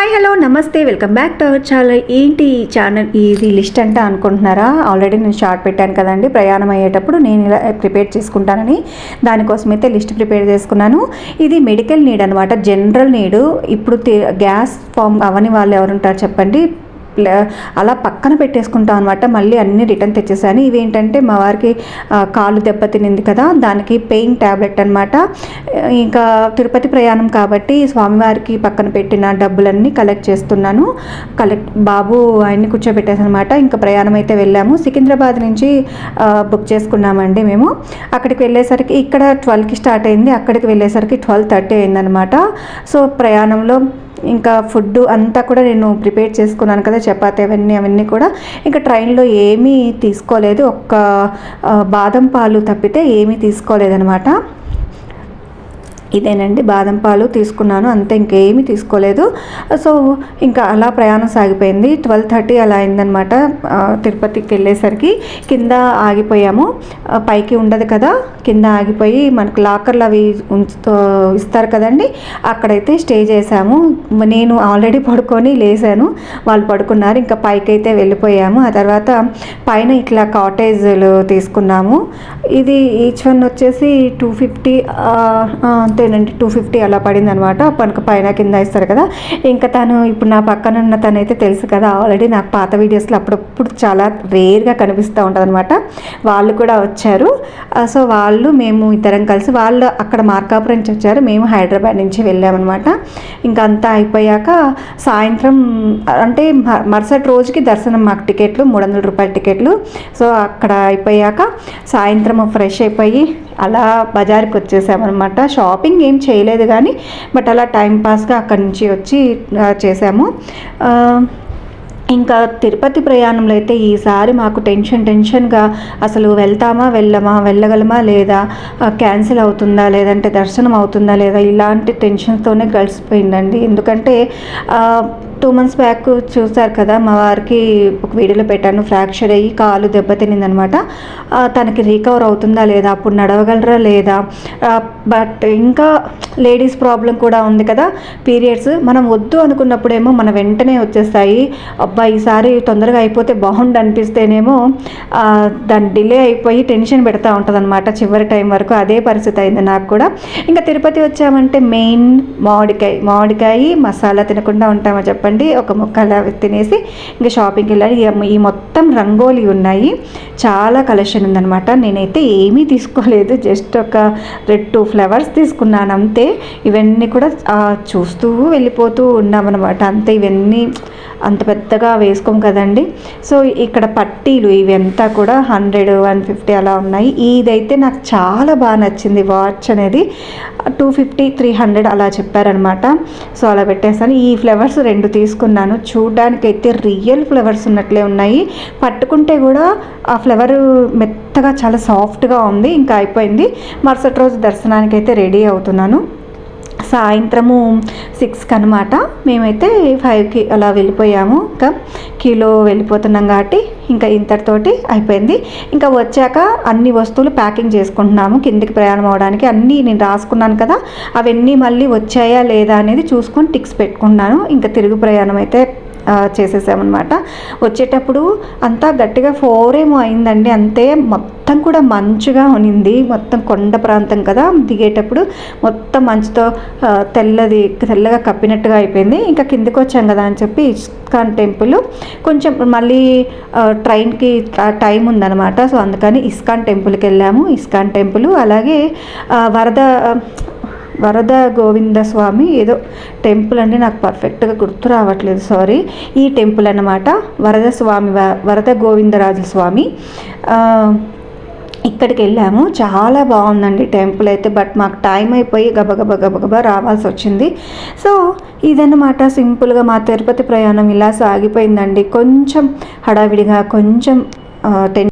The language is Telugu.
హాయ్ హలో నమస్తే welcome back to our channel ఏంటి ఈ ఛానల్ ఇది లిస్ట్ అంటే అనుకుంటున్నారా? ఆల్రెడీ నేను షార్ట్ పెట్టాను కదండి. ప్రయాణం అయ్యేటప్పుడు నేను ఇలా ప్రిపేర్ చేసుకుంటానని. దానికోసం అయితే లిస్ట్ ప్రిపేర్ చేసుకున్నాను. ఇది మెడికల్ నీడ్ అనమాట జనరల్ నీడ్ ఇప్పుడు గ్యాస్ ఫామ్ అవని వాళ్ళు ఎవరుంటారు చెప్పండి? అలా పక్కన పెట్టేసుకుంటాం అనమాట మళ్ళీ అన్ని రిటర్న్ తెచ్చేసాను. ఇవేంటంటే మా వారికి కాలు దెబ్బతినింది కదా దానికి పెయిన్ ట్యాబ్లెట్ అనమాట ఇంకా తిరుపతి ప్రయాణం కాబట్టి స్వామివారికి పక్కన పెట్టిన డబ్బులన్నీ కలెక్ట్ చేస్తున్నాను. కలెక్ట్ బాబు ఆయన్ని కూర్చోబెట్టేసి అనమాట ఇంకా ప్రయాణం అయితే వెళ్ళాము. సికింద్రాబాద్ నుంచి బుక్ చేసుకున్నామండి మేము. అక్కడికి వెళ్ళేసరికి ఇక్కడ ట్వెల్వ్కి స్టార్ట్ అయింది. అక్కడికి వెళ్ళేసరికి ట్వెల్వ్ థర్టీ అయిందనమాట సో ప్రయాణంలో ఇంకా ఫుడ్ అంతా కూడా నేను ప్రిపేర్ చేసుకున్నాను కదా చపాతీ అవన్నీ అవన్నీ కూడా. ఇంకా ట్రైన్లో ఏమీ తీసుకోలేదు. ఒక్క బాదం పాలు తప్పితే ఏమీ తీసుకోలేదనమాట ఇదేనండి బాదం పాలు తీసుకున్నాను అంతే ఇంకేమీ తీసుకోలేదు. సో ఇంకా అలా ప్రయాణం సాగిపోయింది. ట్వెల్వ్ థర్టీ అలా అయిందనమాట తిరుపతికి వెళ్ళేసరికి. కింద ఆగిపోయాము. పైకి ఉండదు కదా కింద ఆగిపోయి మనకు లాకర్లు అవి ఉంచుతూ ఇస్తారు కదండి అక్కడైతే స్టే చేసాము నేను ఆల్రెడీ పడుకొని లేసాను వాళ్ళు పడుకున్నారు. ఇంకా పైకి అయితే వెళ్ళిపోయాము. ఆ తర్వాత పైన ఇట్లా కాటేజ్లు తీసుకున్నాము. ఇది ఈచ్ వన్ వచ్చేసి టూ ఫిఫ్టీ అంతేనండి టూ ఫిఫ్టీ అలా పడింది అనమాట మనకు పైన కింద ఇస్తారు కదా. ఇంకా తను ఇప్పుడు నా పక్కన ఉన్న తనైతే తెలుసు కదా ఆల్రెడీ నాకు పాత వీడియోస్లో అప్పుడప్పుడు చాలా రేర్గా కనిపిస్తూ ఉంటుంది అనమాట వాళ్ళు కూడా వచ్చారు. సో వాళ్ళు మేము ఇద్దరం కలిసి వాళ్ళు అక్కడ మార్కాపురం నుంచి వచ్చారు. మేము హైదరాబాద్ నుంచి వెళ్ళామన్నమాట ఇంకా అంతా అయిపోయాక సాయంత్రం అంటే మ- మరుసటి రోజుకి దర్శనం మాకు టికెట్లు మూడు వందల రూపాయల టికెట్లు. సో అక్కడ అయిపోయాక సాయంత్రం ఫ్రెష్ అయిపోయి అలా బజార్కి వచ్చేసామన్నమాట. షాపింగ్ ఏం చేయలేదు కానీ బట్ అలా టైంపాస్గా అక్కడి నుంచి వచ్చి చేసాము. ఇంకా తిరుపతి ప్రయాణంలో అయితే ఈసారి మాకు టెన్షన్ టెన్షన్గా అసలు వెళ్తామా వెళ్ళమా వెళ్ళగలమా లేదా క్యాన్సిల్ అవుతుందా లేదంటే దర్శనం అవుతుందా లేదా ఇలాంటి టెన్షన్తోనే గడిచిపోయిందండి. ఎందుకంటే టూ మంత్స్ బ్యాక్ చూసారు కదా మా వారికి ఒక వీడియోలో పెట్టాను ఫ్రాక్చర్ అయ్యి కాలు దెబ్బతినిందనమాట తనకి రీకవర్ అవుతుందా లేదా అప్పుడు నడవగలరా లేదా? బట్ ఇంకా లేడీస్ ప్రాబ్లం కూడా ఉంది కదా పీరియడ్స్ మనం వద్దు అనుకున్నప్పుడేమో మన వెంటనే వచ్చేస్తాయి. అబ్బా ఈసారి తొందరగా అయిపోతే బాగుండు అనిపిస్తేనేమో దాని డిలే అయిపోయి టెన్షన్ పెడతా ఉంటుంది చివరి టైం వరకు. అదే పరిస్థితి అయింది నాకు కూడా. ఇంకా తిరుపతి వచ్చామంటే మెయిన్ మామిడికాయ మామిడికాయ మసాలా తినకుండా ఉంటామని చెప్పండి. ఒక ముక్క అలా తినేసి ఇంకా షాపింగ్కి వెళ్ళాలి ఈ- మొత్తం రంగోలీ ఉన్నాయి. చాలా కలెక్షన్ ఉందన్నమాట. నేనైతే ఏమీ తీసుకోలేదు. జస్ట్ ఒక రెడ్ టూ ఫ్లవర్స్ తీసుకున్నాను అంతే. ఇవన్నీ కూడా చూస్తూ వెళ్ళిపోతూ ఉన్నామన్నమాట. అంతే ఇవన్నీ అంత పెద్దగా వేసుకోం కదండి. సో ఇక్కడ పట్టీలు ఇవంతా కూడా హండ్రెడ్ వన్ ఫిఫ్టీ అలా ఉన్నాయి. ఇదైతే నాకు చాలా బాగా నచ్చింది వాచ్ అనేది. టూ ఫిఫ్టీ త్రీ హండ్రెడ్ అలా చెప్పారనమాట సో అలా పెట్టేసాను. ఈ ఫ్లవర్స్ రెండు తీసుకున్నాను. చూడడానికైతే అయితే రియల్ ఫ్లవర్స్ ఉన్నట్లే ఉన్నాయి. పట్టుకుంటే కూడా ఆ ఫ్లవర్ మెత్తగా చాలా సాఫ్ట్గా ఉంది. ఇంకా అయిపోయింది. మరుసటి రోజు దర్శనానికి అయితే రెడీ అవుతున్నాను. సాయంత్రము సిక్స్కి అనమాట మేమైతే ఫైవ్కి అలా వెళ్ళిపోయాము. ఇంకా కిలో వెళ్ళిపోతున్నాం కాబట్టి ఇంకా ఇంతటితోటి అయిపోయింది. ఇంకా వచ్చాక అన్ని వస్తువులు ప్యాకింగ్ చేసుకుంటున్నాము. కిందికి ప్రయాణం అవడానికి అన్నీ నేను రాసుకున్నాను కదా అవన్నీ మళ్ళీ వచ్చాయా లేదా అనేది చూసుకొని టిక్స్ పెట్టుకున్నాను. ఇంకా తిరుగు ప్రయాణం అయితే చేసేసామన్నమాట. వచ్చేటప్పుడు అంతా గట్టిగా ఫోర్ ఏమో అయిందండి. అంతే మొత్తం కూడా మంచుగా ఉనింది. మొత్తం కొండ ప్రాంతం కదా. దిగేటప్పుడు మొత్తం మంచుతో తెల్లది తెల్లగా కప్పినట్టుగా అయిపోయింది. ఇంకా కిందకి వచ్చాం కదా అని చెప్పి ఇస్కాన్ టెంపుల్. కొంచెం మళ్ళీ ట్రైన్కి టైం ఉందన్నమాట. సో అందుకని ఇస్కాన్ టెంపుల్కి వెళ్ళాము. ఇస్కాన్ టెంపుల్. అలాగే వరద వరద గోవింద స్వామి ఏదో టెంపుల్ అంటే నాకు పర్ఫెక్ట్గా గుర్తు రావట్లేదు సారీ ఈ టెంపుల్ అన్నమాట వరద స్వామి వరద గోవిందరాజు స్వామి. ఇక్కడికి వెళ్ళాము. చాలా బాగుందండి టెంపుల్ అయితే బట్ మాకు టైం అయిపోయి గబగబ గబగబా రావాల్సి వచ్చింది. సో ఇదన్నమాట సింపుల్గా మా తిరుపతి ప్రయాణం ఇలా సాగిపోయిందండి. కొంచెం హడావిడిగా కొంచెం టెన్